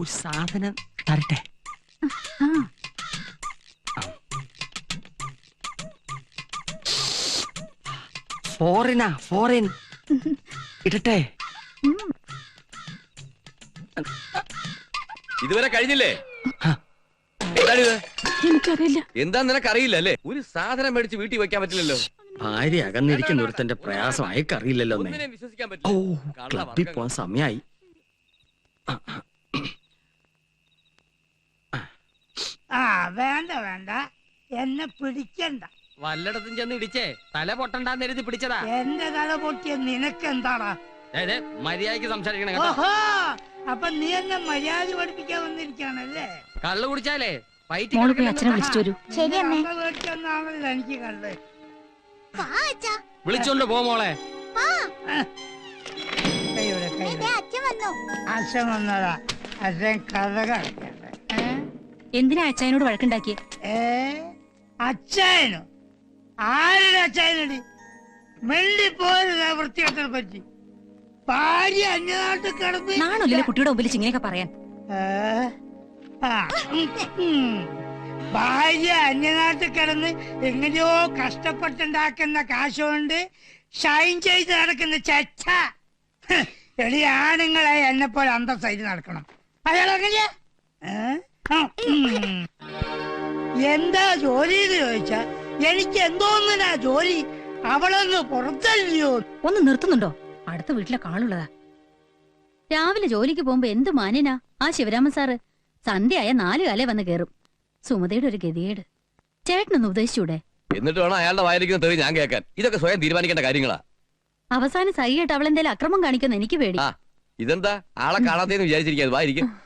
ഒരു സാധനം തരട്ടെ? ഫോറിനാ ഫോറിൻ ഇടട്ടെ. ഇതുവരെ കഴിഞ്ഞില്ലേ? എനിക്കറിയില്ല. എന്താ നിനക്ക് അറിയില്ല അല്ലേ? ഒരു സാധനം മേടിച്ച് വീട്ടിൽ വെക്കാൻ പറ്റില്ലല്ലോ. ഭാര്യ അകന്നിരിക്കുന്ന ഒരുത്തന്റെ പ്രയാസം അയക്കറിയില്ലല്ലോ എന്നേ. വിശ്വസിക്കാൻ ഓ പറ്റില്ല കള്ള ക്ലബിൽ. പോവാൻ സമയായി. ആ. വേണ്ട വേണ്ട. എന്നെ പിടിക്കണ്ട. വല്ലയിടത്തും ചെന്ന് ഇടിച്ചേ. തല പൊട്ടണ്ടെന്ന് എഴുതി പിടിച്ചതാ. എന്റെ തല പൊട്ടിയ നിനക്ക് എന്താടാ അതായത് മര്യാദയ്ക്ക് സംസാരിക്കണം കേട്ടോ. ഓഹോ അപ്പൊ നീ എന്നെ മര്യാദ പഠിപ്പിക്കാൻ വന്നിരിക്കാണല്ലേ കള്ളു കുടിച്ചാലേ ഫൈറ്റ് മോൾ പോയി അച്ഛനെ വിളിച്ചിട്ട് വരൂ. ശരി, അമ്മേ. മേടിച്ചെന്നാണല്ലോ എനിക്ക് കണ്ടത് വാ അച്ഛാ. വിളിച്ചോണ്ട് പോ മോളെ. കൈയുടെ ദേ, കൈയുടെ അച്ഛൻ വന്നു. അച്ഛൻ വന്നതാ. അച്ഛൻ കഥ കളിക്കണ്ട ഏ? എന്തിനാ അച്ചായനോട് വഴക്കുണ്ടാക്കിയേ? ഏ അച്ചായനോ? ആരുടെ അച്ചായനടി? മെല്ലി പോരുന്ന വൃത്തികെട്ടനെ പറ്റി. ഭാര്യ അന്യനാട്ടിൽ കിടന്ന് നാണല്ലോ കുട്ടിയുടെ മുമ്പിൽ ഇങ്ങനെയൊക്കെ പറയാൻ? ഏ? ആ, ഉം, ഉം. ഭാര്യ അന്യനാട്ടിൽ കിടന്ന് എങ്ങനെയോ കഷ്ടപ്പെട്ടുണ്ടാക്കുന്ന കാശ് കൊണ്ട് ഷൈൻ ചെയ്ത് നടക്കുന്ന ചച്ച ഹ്, എടി ആണുങ്ങളെ എന്നെ പോലെ അന്തസ്സായിട്ട് നടക്കണം. അയാൾ അങ്ങനെയാ ഏ? എന്താ ജോലി എന്ന് ചോദിച്ചാ എനിക്ക് എന്തോന്നിനാ ജോലി? അവളൊന്ന് പുറത്തല്ലയോ ഒന്ന് നിർത്തുന്നുണ്ടോ? അടുത്ത വീട്ടിലെ കാളുള്ളതാ. രാവിലെ ജോലിക്ക് പോകുമ്പോ എന്ത് മാന്യനാ? ആ ശിവരാമൻ സാറ്. സന്ധ്യയായ നാലു കാലേ വന്ന് കേറും. സുമതയുടെ ഒരു ഗതികേട്. ചേട്ടനൊന്ന് ഉദ്ദേശിച്ചൂടെ? എന്നിട്ട് വേണം അയാളുടെ വായിരിക്കുന്ന തെറി ഞാൻ കേൾക്കാൻ. ഇതൊക്കെ സ്വയം തീരുമാനിക്കേണ്ട കാര്യങ്ങളാ. അവസാനം സഹിയായിട്ട് അവൾ എന്തേലും അക്രമം കാണിക്കുന്ന എനിക്ക് പേടി. ഇതെന്താ? ആളെ കാണാത്തേന്ന് വിചാരിച്ചിരിക്കാതെ വായിരിക്കും.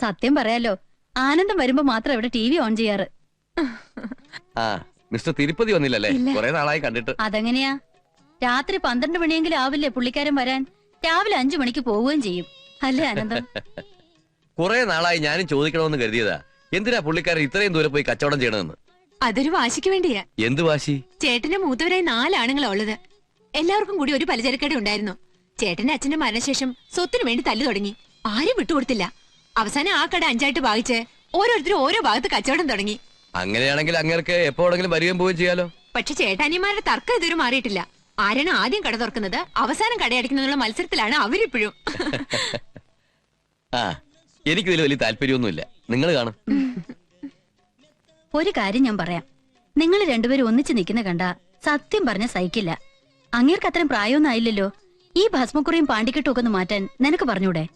സത്യം പറയാലോ ആനന്ദം വരുമ്പോ മാത്രം ഇവിടെ ടി വി ഓൺ ചെയ്യാറ്. ആ മിസ്റ്റർ തിരുപ്പതി വന്നില്ലല്ലേ? കുറെ നാളായി കണ്ടിട്ട്. അതെങ്ങനെയാ? രാത്രി പന്ത്രണ്ട് മണിയെങ്കിലും ആവില്ലേ പുള്ളിക്കാരൻ വരാൻ? രാവിലെ അഞ്ചു മണിക്ക് പോവുകയും ചെയ്യും. അല്ലേ ആനന്ദം? കുറെ നാളായി ഞാനും ചോദിക്കണമെന്ന് കരുതിയതാ. എന്തിനാ പുള്ളിക്കാരൻ ഇത്രയും ദൂരെ പോയി കച്ചവടം ചെയ്യണമെന്ന് അതൊരു വാശിക്ക് വേണ്ടിയാ. എന്ത് വാശി? ചേട്ടന്റെ മൂത്തവരായി നാലാണുങ്ങളാ ഉള്ളത് എല്ലാവർക്കും കൂടി ഒരു പലചരക്കട ഉണ്ടായിരുന്നു. ചേട്ടന്റെ അച്ഛന്റെ മരണശേഷം സ്വത്തിനു വേണ്ടി തല്ലു തുടങ്ങി. ആരും വിട്ടുകൊടുത്തില്ല. അവസാനം ആ കട അഞ്ചായിട്ട് ഭാഗിച്ച് ഓരോരുത്തരും ഓരോ ഭാഗത്ത് കച്ചവടം തുടങ്ങി. അങ്ങനെയാണെങ്കിൽ അങ്ങേർക്ക് എപ്പോഴെങ്കിലും വരികയും പോവുകയും ചെയ്യാലോ? പക്ഷെ ചേട്ടാനിമാരുടെ തർക്കം ഇതുവരെ മാറിയിട്ടില്ല. ആരാണ് ആദ്യം കട തുറക്കുന്നത് അവസാനം കടയടിക്കുന്നതിനുള്ള മത്സരത്തിലാണ് അവരിപ്പോഴും. ആ എനിക്ക് ഇതിൽ വലിയ താല്പര്യമൊന്നുമില്ല. നിങ്ങൾ കാണും. ഒരു കാര്യം ഞാൻ പറയാം. നിങ്ങൾ രണ്ടുപേരും ഒന്നിച്ചു നിൽക്കുന്ന കണ്ട സത്യം പറഞ്ഞ സഹിക്കില്ല. അങ്ങേർക്ക് അത്രയും പ്രായമൊന്നും ആയില്ലല്ലോ. ഈ ഭസ്മക്കുറിയും പാണ്ടിക്കെട്ടും ഒക്കെ ഒന്ന് മാറ്റാൻ നിനക്ക് പറഞ്ഞൂടെ?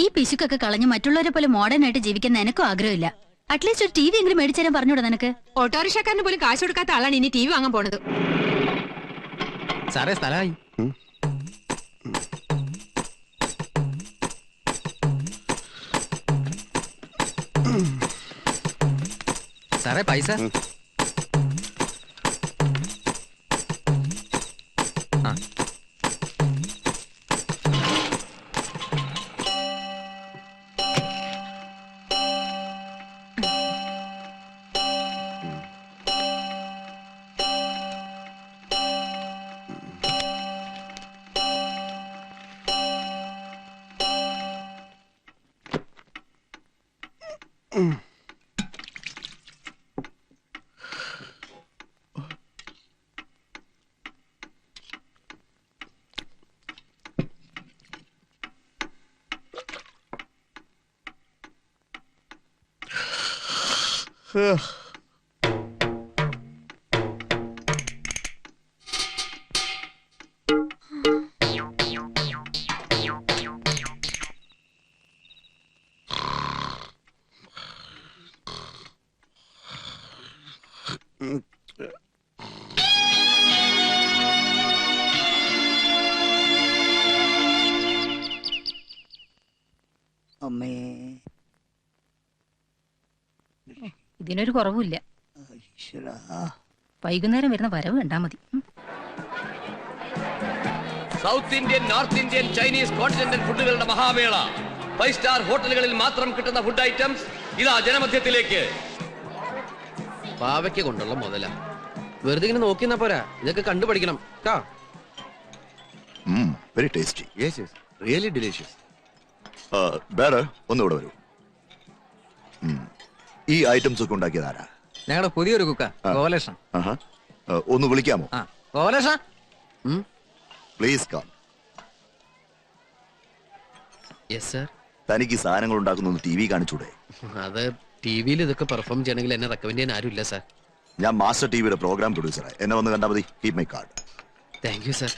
ഈ പിശുക്കൊക്കെ കളഞ്ഞ് മറ്റുള്ളവരെ പോലെ മോഡേൺ ആയിട്ട് ജീവിക്കാൻ നിനക്കും ആഗ്രഹമില്ല. അറ്റ്ലീസ്റ്റ് ഒരു ടി വി എങ്കിലും മേടിച്ചു തരാൻ പറഞ്ഞൂടെ നിനക്ക്? ഓട്ടോറിക്ഷക്കാരന് പോലും കാശ് കൊടുക്കാത്ത ആളാണ് ഇനി ടി വി വാങ്ങാൻ പോണത്. സാറേ സ്ഥലമായി. സാറേ പൈസ? അമ്മേ. ഇതിനൊരു കുറവുമില്ല. വൈകുന്നേരം വരുന്ന വരവ് കണ്ടാ മതി. South Indian North Indian Chinese continental ഫുഡുകളുടെ മഹാമേള. ഫൈവ് സ്റ്റാർ ഹോട്ടലുകളിൽ മാത്രം കിട്ടുന്ന ഫുഡ് ഐറ്റംസ് ഇതാ ജനമധ്യത്തിലേക്ക്. പാവയ്ക്ക് കൊണ്ടുള്ള മുതല. വെറുതെ ഇങ്ങനെ നോക്കിന്നാ പോരാ. ഇതൊക്കെ കണ്ടുപഠിക്കണം. കാ very tasty yes yes really delicious ഒന്നുകൂടെ വരൂ. ഈ ഐറ്റംസ് ഒക്കെ ഉണ്ടാക്കിയത് ആരാ? ഞങ്ങളുടെ പുതിയൊരു കുക്ക. ഗോപാലകൃഷ്ണൻ. ആഹാ. ഒന്ന് വിളിക്കാമോ? ആ Gopalakrishna please come yes sir തനിക്ക് ഈ സാധനങ്ങൾ ഉണ്ടാക്കുന്ന ടി വി കാണിച്ചൂടെ? അത് ടി വിയിൽ ഇതൊക്കെ പെർഫോം ചെയ്യണമെങ്കിൽ എന്നെ റെക്കമെൻഡ് ചെയ്യാൻ ആരുമില്ല സർ ഞാൻ മാസ്റ്റർ ടി വിയുടെ പ്രോഗ്രാം പ്രൊഡ്യൂസറാണ് എന്നെ വന്ന് കണ്ടാൽ മതി. Keep my card thank you sir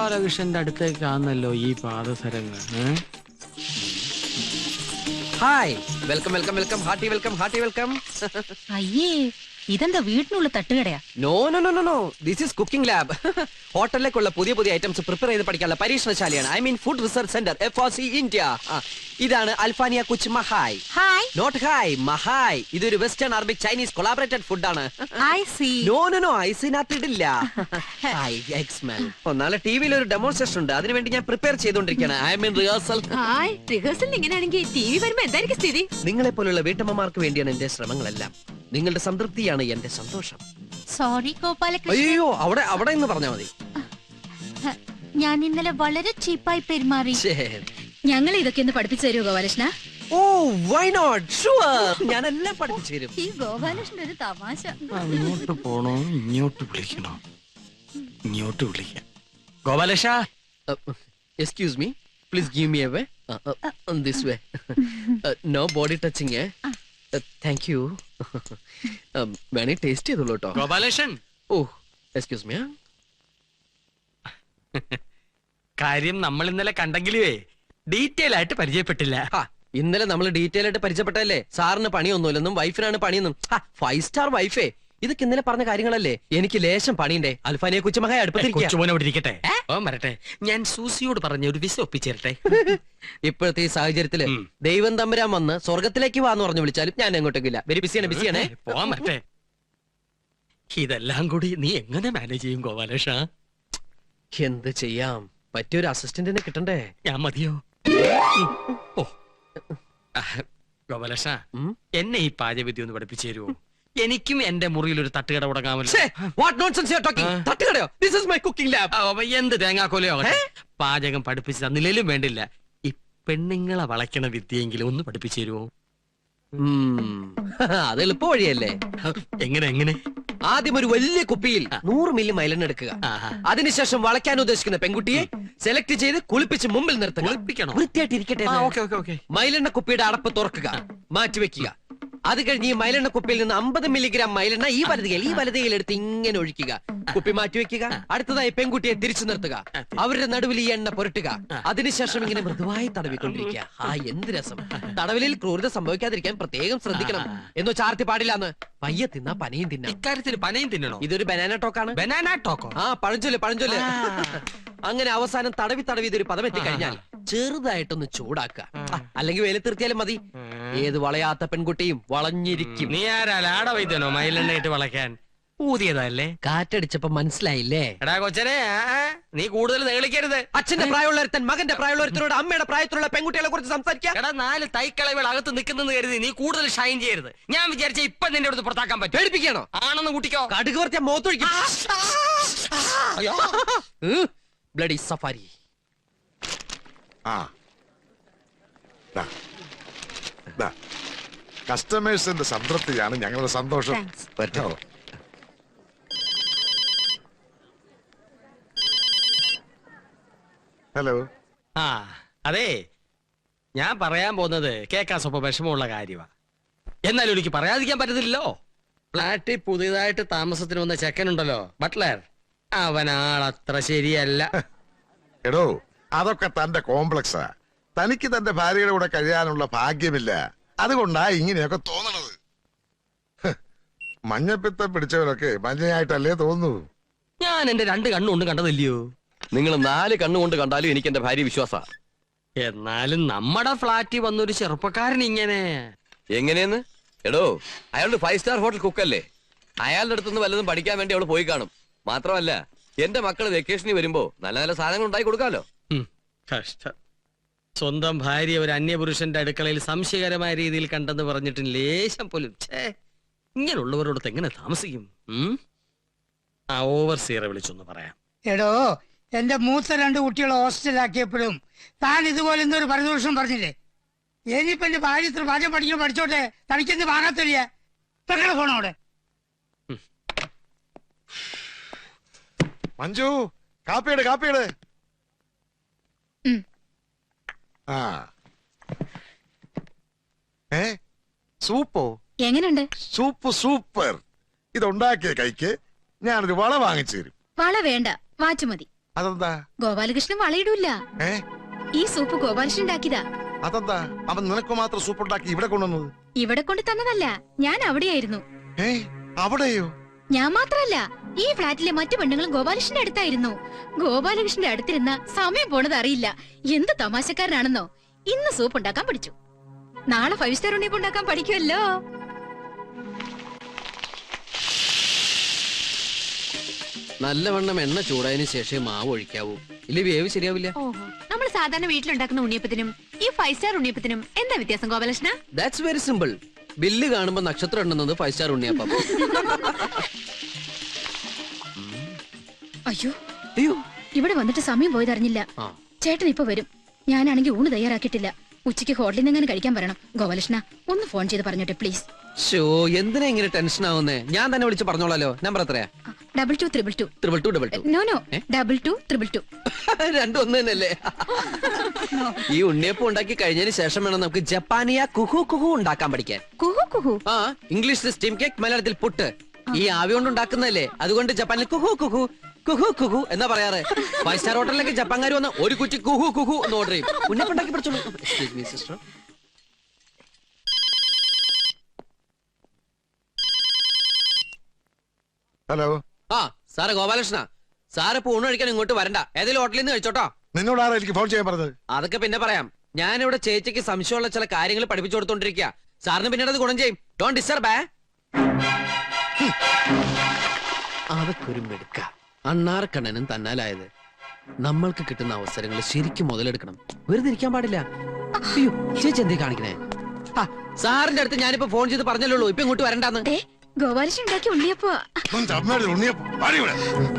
ഗോപാലകൃഷ്ണന്റെ അടുത്തേക്കാണല്ലോ ഈ പാദസരങ്ങൾ hi. Welcome welcome welcome. Hearty welcome hearty welcome. അയ്യേ ഇതെന്താ വീട്ടിനുള്ള തട്ടുകടയാ? No no no no no this is cooking lab ഹോട്ടലിലേക്കുള്ള പുതിയ പുതിയ ഐറ്റംസ് പ്രിപ്പയർ ചെയ്ത് പഠിക്കാനുള്ള പരീക്ഷണശാലയാണ്. I mean food research centre F R C India ഇതാണ് അൽഫാനിയ കുച്ച് മഹായ്. ഹായ് നോട്ട് ഹായ് മഹായ്. ഇതൊരു വെസ്റ്റേൺ അറബിക് ചൈനീസ് കൊളാബറേറ്റഡ് ആണ്. Ice no no no I ഐസിനകത്ത് ഇടില്ല. നാളെ ടി വിയിൽ ഒരു ഡെമോൺസ്ട്രേഷൻ ഉണ്ട്. അതിനുവേണ്ടി ഞാൻ പ്രിപ്പയർ ചെയ്തുകൊണ്ടിരിക്കുകയാണ്. I mean rehearsal hi rehearsal ഇങ്ങനെയാണെങ്കിൽ ടി വി വരുമ്പോ എന്തായിരിക്കും സ്ഥിതി? നിങ്ങളെ പോലുള്ള വീട്ടമ്മമാർക്ക് വേണ്ടിയാണ് എന്റെ ശ്രമങ്ങളെല്ലാം. നിങ്ങളുടെ സംതൃപ്തിയാണ് എന്റെ സന്തോഷം. സോറി ഗോപാലകൃഷ്ണൻ അയ്യോ അവിടെ അവിടെ എന്ന് പറഞ്ഞാ മതി. ഞാൻ ഇന്നലെ വളരെ ചീപ്പായി പെരുമാറി. ഞങ്ങൾ ഇതൊക്കെ ഒന്ന് പഠിപ്പിച്ചു തരുമോ Gopalakrishna? Oh why not sure ഞാൻ എല്ലാം പഠിപ്പിച്ചു തരും. ഈ ഗോപാലകൃഷ്ണൻ ഒരു തമാശ. അങ്ങോട്ട് പോണോ ഇങ്ങോട്ട് വിളിക്കണോ? ഇങ്ങോട്ട് വിളിക്കാം. Gopalakrishna? Excuse me please give me a way this way no body touching thank you വേണേ ടേസ്റ്റ് ചെയ്തോളൂ കേട്ടോ. ഗോപാലകൃഷ്ണൻ. ഓ എക്സ്ക്യൂസ് മീ കാര്യം നമ്മൾ ഇന്നലെ കണ്ടെങ്കിലുവേ ഡീറ്റെയിൽ ആയിട്ട് പരിചയപ്പെട്ടില്ല. ഇന്നലെ നമ്മൾ ഡീറ്റെയിൽ ആയിട്ട് പരിചയപ്പെട്ടല്ലേ സാറിന് പണിയൊന്നുമില്ലെന്നും വൈഫിനാണ് പണിയെന്നും. ഫൈവ് സ്റ്റാർ വൈഫേ ഇതൊക്കെ ഇന്നലെ പറഞ്ഞ കാര്യങ്ങളല്ലേ? എനിക്ക് ലേശം പണിയുണ്ടേ. അൽഫാനിയെ കുച്ചുമഹായ അടുപ്പത്തിരിക്കുക കൊച്ചുമോനെ അവിടെ ഇരിക്കട്ടെ? ഓ വരട്ടെ ഞാൻ സൂസിയോട് പറഞ്ഞ ഒരു വിസ ഒപ്പിച്ചേരട്ടെ? ഇപ്പോഴത്തെ ഈ സാഹചര്യത്തിൽ ഉം. ദൈവം തമ്പുരാൻ വന്ന് സ്വർഗത്തിലേക്ക് വാന്ന് പറഞ്ഞു വിളിച്ചാലും ഞാൻ എങ്ങോട്ടേക്കില്ല വെരി ബിസിയാണ് ബിസിയാണേ. പോവാൻ വരട്ടെ ഇതെല്ലാം കൂടി നീ എങ്ങനെ മാനേജ് ചെയ്യും ഗോപാലേഷ എന്ത് ചെയ്യാം? പറ്റിയൊരു അസിസ്റ്റന്റിനെ കിട്ടണ്ടേ? ഞാൻ മതിയോ? ഓ. ആ, ഗോപാലകൃഷ്ണ ഉം? എന്നെ ഈ പാചകവിദ്യ ഒന്ന് പഠിപ്പിച്ചു തരുമോ എനിക്കും എന്റെ മുറിയിൽ ഒരു തട്ടുകട തുടങ്ങാമല്ലോ എന്ത് തേങ്ങാക്കോലയോ പാചകം പഠിപ്പിച്ചു തന്നില്ലേലും വേണ്ടില്ല. ഈ പെണ്ണുങ്ങളെ വളയ്ക്കണ വിദ്യയെങ്കിലും ഒന്ന് പഠിപ്പിച്ചു തരുമോ. അത് എളുപ്പ വഴിയല്ലേ. എങ്ങനെ എങ്ങനെ? ആദ്യം ഒരു വലിയ കുപ്പിയിൽ നൂറ് മില്ലി മൈലെണ്ണ എടുക്കുക. അതിനുശേഷം വളയ്ക്കാൻ ഉദ്ദേശിക്കുന്ന പെൺകുട്ടിയെ സെലക്ട് ചെയ്ത് കുളിപ്പിച്ച് മുമ്പിൽ നിർത്തുക. കുളിപ്പിക്കണോ? വൃത്തിയായിട്ട് ഇരിക്കട്ടെ ആ, എന്ന്. Okay, okay, okay. മൈലെണ്ണ കുപ്പിയുടെ അടപ്പ് തുറക്കുക. മാറ്റിവെക്കുക. അത് കഴിഞ്ഞ് ഈ മൈലെണ്ണ കുപ്പിയിൽ നിന്ന് അമ്പത് മില്ലിഗ്രാം മൈലെണ്ണ ഈ വലതുകയിൽ ഈ വലതുകയിൽ എടുത്ത് ഇങ്ങനെ ഒഴിക്കുക. കുപ്പി മാറ്റി വെക്കുക. അടുത്തതായി പെൺകുട്ടിയെ തിരിച്ചു നിർത്തുക. അവരുടെ നടുവിൽ ഈ എണ്ണ പുരട്ടുക. അതിനുശേഷം ഇങ്ങനെ മൃദുവായി തടവിക്കൊണ്ടിരിക്കുക. ആ എന്ത് രസം. തടവിലിൽ ക്രൂരത സംഭവിക്കാതിരിക്കാൻ പ്രത്യേകം ശ്രദ്ധിക്കണം. എന്നോ ചാർത്തി പാടില്ലാന്ന് പയ്യ തിന്നാ പനയും തിന്നാം. ഇക്കാര്യത്തിൽ പനയും തിന്നണോ? ഇതൊരു ബനാന ടോക്കാണ് ബനാന ടോക്കോ ആ പഴഞ്ചൊല്ല് പഴഞ്ചൊല്ല്. അങ്ങനെ അവസാനം തടവി തടവി ഇതൊരു പദം എത്തിക്കഴിഞ്ഞാൽ ചെറുതായിട്ടൊന്ന് ചൂടാക്കുക. അല്ലെങ്കിൽ വെയിലത്തിർത്തിയാലും മതി. ഏത് വളയാത്ത പെൺകുട്ടിയും വളഞ്ഞിരിക്കും. നീ ആരാ? ലാട വൈദ്യനോ? മയിലെണ്ണയിട്ട് വളയ്ക്കാൻ. ഊതിയതല്ലേ? കാറ്റടിച്ചപ്പോ മനസ്സിലായില്ലേ? എടാ കൊച്ചനെ നീ കൂടുതൽ നേളിക്കരുത്. അച്ഛന്റെ പ്രായമുള്ളൊരുത്തൻ മകന്റെ പ്രായമുള്ളൊരുത്തരോട് അമ്മയുടെ പ്രായത്തിലുള്ള പെൺകുട്ടികളെ കുറിച്ച് സംസാരിക്കാം എടാ നാല് തൈക്കളവൾ അകത്ത് നിൽക്കുന്നെന്ന് കരുതി നീ കൂടുതൽ ഷൈൻ ചെയ്യരുത്. ഞാൻ വിചാരിച്ച ഇപ്പൊ നിന്റെ അടുത്ത് പുറത്താക്കാൻ പറ്റും. പേടിപ്പിക്കണോ ആണെന്ന് കൂട്ടിക്കോ. കടുക് വർത്തിയ മോത്തൊഴിക്കും ബ്ലഡി സഫാരി ആ. കസ്റ്റമേഴ്സിന്റെ സംതൃപ്തിയാണ്? ഞങ്ങളുടെ സന്തോഷം. പറ്റോ? ഹലോ ആ അതെ. ഞാൻ പറയാൻ പോകുന്നത് കേൾക്കാൻ സ്വപ്പം വിഷമമുള്ള കാര്യമാ എന്നാലും എനിക്ക് പറയാതിരിക്കാൻ പറ്റത്തില്ലല്ലോ. ഫ്ലാറ്റിൽ പുതിയതായിട്ട് താമസത്തിന് വന്ന ചെക്കനുണ്ടല്ലോ ബട്ട്ലർ. അവനാളത്ര ശരിയല്ല. എടോ അതൊക്കെ തന്റെ കോംപ്ലക്സാ. തനിക്ക് തന്റെ ഭാര്യയുടെ കൂടെ കഴിയാനുള്ള ഭാഗ്യമില്ല. അതുകൊണ്ടാ ഇങ്ങനെയൊക്കെ തോന്നണത്. മഞ്ഞപ്പിത്തം പിടിച്ചവരൊക്കെ മഞ്ഞയായിട്ടല്ലേ തോന്നു ഞാൻ എന്റെ രണ്ട് കണ്ണുകൊണ്ട് കണ്ടതില്ലയോ? നിങ്ങൾ നാല് കണ്ണുകൊണ്ട് കണ്ടാലും എനിക്ക് എന്റെ ഭാര്യ വിശ്വാസ. എന്നാലും നമ്മുടെ ഫ്ലാറ്റിൽ വന്നൊരു ചെറുപ്പക്കാരൻ ഇങ്ങനെ. എങ്ങനെയെന്ന്? എടോ അയാളുടെ ഫൈവ് സ്റ്റാർ ഹോട്ടൽ കുക്കല്ലേ അയാളുടെ അടുത്തുനിന്ന് വല്ലതും പഠിക്കാൻ വേണ്ടി അവൾ പോയി കാണും. മാത്രമല്ല എന്റെ മക്കൾ വെക്കേഷനിൽ വരുമ്പോ നല്ല നല്ല സാധനങ്ങൾ ഉണ്ടാക്കി കൊടുക്കാലോ. ഉം, കഷ്ടം. സ്വന്തം ഭാര്യ ഒരു അന്യപുരുഷന്റെ അടുക്കളയിൽ സംശയകരമായ രീതിയിൽ കണ്ടെന്ന് പറഞ്ഞിട്ട് ലേശം പോലും ഛേ ഇങ്ങനെയുള്ളവരോടത്ത് എങ്ങനെ താമസിക്കും? ഉം? ആ ഓവർ സീറെ വിളിച്ചൊന്ന് പറയാം. എടോ എന്റെ മൂത്ത രണ്ട് കുട്ടികളെ ഹോസ്റ്റലാക്കിയപ്പോഴും താൻ ഇതുപോലെ എന്തൊരു പരിദോഷം പറഞ്ഞില്ലേ? ഇനിയിപ്പോ എന്റെ ഭാര്യ ഇത്ര പാചകം പഠിക്കാൻ പഠിച്ചോട്ടെ? തനിക്കെന്ത് വാങ്ങാത്തില്ല പെങ്ങളെ ഫോണോടെ മഞ്ജു കാപ്പിയുടെ കാപ്പിയുടെ. ആ. ഏ? സൂപ്പോ? എങ്ങനെയുണ്ട് സൂപ്പ് സൂപ്പർ. ഇതുണ്ടാക്കിയ കൈക്ക് ഞാനൊരു വള വാങ്ങിച്ചു തരും. വള വേണ്ട. വാച്ച് മതി. അതെന്താ? ഗോപാലകൃഷ്ണൻ വളയിടൂല ഏ? ഈ സൂപ്പ് ഗോപാലകൃഷ്ണൻ ഉണ്ടാക്കിയതാ. അതെന്താ? അവൻ നിനക്ക് മാത്രം സൂപ്പ് ഉണ്ടാക്കി ഇവിടെ കൊണ്ടുവന്നത്? ഇവിടെ കൊണ്ട് തന്നതല്ല. ഞാൻ അവിടെയായിരുന്നു. ഏ അവിടെയോ? ഞാൻ മാത്രല്ല ഈ ഫ്ലാറ്റിലെ മറ്റു പെണ്ണുങ്ങളും ഗോപാലകൃഷ്ണന്റെ അടുത്തായിരുന്നു. ഗോപാലകൃഷ്ണന്റെ അടുത്തിരുന്ന സമയം പോണത് അറിയില്ല. എന്ത് തമാശക്കാരനാണെന്നോ. ഇന്ന് സൂപ്പ് ഉണ്ടാക്കാൻ പഠിച്ചു. നാളെ ഫൈവ് സ്റ്റാർ ഉണ്ണിയപ്പം ഉണ്ടാക്കാൻ പഠിക്കുമല്ലോ നല്ലവണ്ണം എണ്ണ ചൂടായതിനു ശേഷം മാവ് ഒഴിക്കാവൂ. ഇല്ല വേവ് ശരിയാവില്ല? ഓഹോ നമ്മൾ സാധാരണ വീട്ടിലുണ്ടാക്കുന്ന ഉണ്ണിയപ്പത്തിനും ഈ ഫൈവ് സ്റ്റാർ ഉണ്ണിയപ്പത്തിനും എന്താ വ്യത്യാസം Gopalakrishna? That's very simple bill കാണുമ്പോ നക്ഷത്രം ഉണ്ടെന്നത് ഫൈവ് സ്റ്റാർ ഉണ്ണിയപ്പം. അയ്യോ. അയ്യോ. ഇവിടെ വന്നിട്ട് സമയം പോയതറിഞ്ഞില്ല. ആ. ചേട്ടൻ ഇപ്പൊ വരും. ഞാനാണെങ്കിൽ ഊണ് തയ്യാറാക്കിയിട്ടില്ല. ഉച്ചയ്ക്ക് ഹോട്ടലിൽ നിന്ന് കഴിക്കാൻ വരണം? ഗോപാലകൃഷ്ണ ഒന്ന് ഫോൺ ചെയ്ത് പറഞ്ഞോട്ടെ പ്ലീസ് ഷോ എന്തിനാ ഇങ്ങനെ ടെൻഷൻ ആവുന്നേ? ഞാൻ തന്നെ വിളിച്ച് പറഞ്ഞോളാലോ. നമ്പർ എത്രയാ? Double two triple two triple two double two no no? Double two triple two രണ്ടും ഒന്ന് തന്നെയല്ലേ? ഈ ഉണ്ണിയപ്പം ഉണ്ടാക്കി കഴിഞ്ഞതിന് ശേഷം വേണം നമുക്ക് ജപ്പാനിയ കുഹു കുഹു ഉണ്ടാക്കാൻ പഠിക്കാൻ. കുഹു കുഹു. ആ ഇംഗ്ലീഷിൽ സ്റ്റീം കേക്ക് മലയാളത്തിൽ പുട്ട്. ഈ ആവി കൊണ്ട് ഉണ്ടാക്കുന്നതല്ലേ? അതുകൊണ്ട് ജപ്പാനിൽ കുഹു കുഹു കുഹു കുഹു എന്നാ പറയാറ്. ഫൈവ് സ്റ്റാർ ഹോട്ടലിലേക്ക് ജപ്പാൻകാർ വന്ന ഒരു കുറ്റി കുഹു കുഹു എന്ന് ഓർഡർ ചെയ്യും. ഉണ്ണിയപ്പം ഉണ്ടാക്കി പഠിച്ചോളൂ. സിസ്റ്റർ ഹലോ ആ സാറേ ഗോപാലകൃഷ്ണ സാറ് ഇപ്പൊ ഊണ് കഴിക്കാൻ ഇങ്ങോട്ട് വരണ്ട. ഏതെങ്കിലും ഹോട്ടലിൽ നിന്ന് കഴിച്ചോട്ടോ? നിന്നോട് ആരാ എനിക്ക് ഫോൺ ചെയ്യാൻ പറഞ്ഞത്? അതൊക്കെ പിന്നെ പറയാം. ഞാനിവിടെ ചേച്ചിക്ക് സംശയമുള്ള ചില കാര്യങ്ങൾ പഠിപ്പിച്ചു കൊടുത്തോണ്ടിരിക്കുക സാറിന് പിന്നീട് അത് ഗുണം ചെയ്യും. ഡോൺ ഡിസ്റ്റർബ് അതൊക്കെ ഒരു മെടുക്ക. അണ്ണാർക്കണ്ണനും തന്നാലായത്. നമ്മൾക്ക് കിട്ടുന്ന അവസരങ്ങൾ ശരിക്കും മുതലെടുക്കണം. വെറുതെ ഇരിക്കാൻ പാടില്ല. അയ്യോ ചേച്ചി എന്തേ കാണിക്കണേ? ആ, സാറിന്റെ അടുത്ത് ഞാനിപ്പോ ഫോൺ ചെയ്ത് പറഞ്ഞല്ലോ. ഇപ്പൊ ഇങ്ങോട്ട് വരണ്ടാന്ന്. ഉണ്ണിയപ്പോ.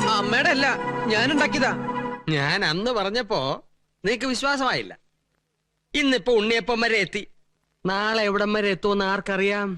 അമ്മയുടെ അല്ല ഞാൻ ഉണ്ടാക്കിയതാ ഞാൻ അന്ന് പറഞ്ഞപ്പോ നിനക്ക് വിശ്വാസമായില്ല. ഇന്നിപ്പോ ഉണ്ണിയപ്പം വരെ എത്തി. നാളെ എവിടം വരെ എത്തുമെന്ന് ആർക്കറിയാം?